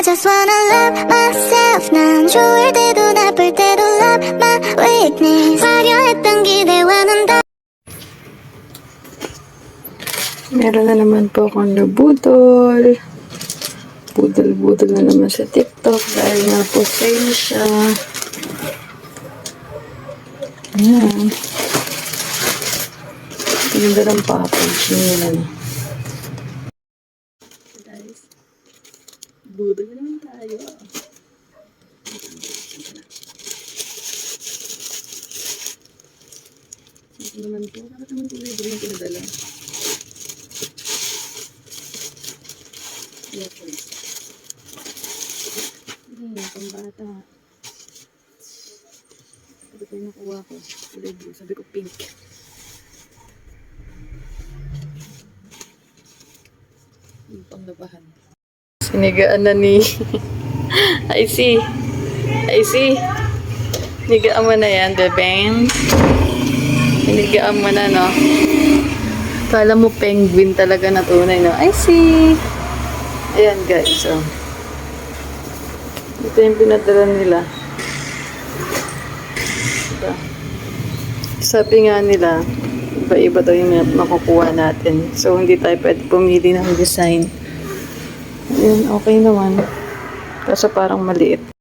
I just wanna love myself 난 좋을 때도 나쁠 때도 love my weakness 화려했던 기대와는 다 Meron na naman po akong nabudol. Budol-budol na naman sa TikTok dahil nga po sale siya. Ayan. Ganda ng package niya. Ano. Budol na naman tayo. Ito naman po. Bakit naman po libre yung pinadala? Earphones. Hindi, pambata. Sabi ko yung nakuha ko. Blue. Sabi ko pink. Yung panglabahan. Sinigaan na ni... I see. I see. Sinigaan mo na yan, bebeng. Sinigaan mo na, no? Kala mo penguin talaga na tunay, no? I see. Ayan guys, so. Ito yung pinadala nila. Diba? Sabi nga nila, iba-iba daw yung makukuha natin. So, hindi tayo pwede pumili ng design. Ayan, okay naman. Kaso parang maliit.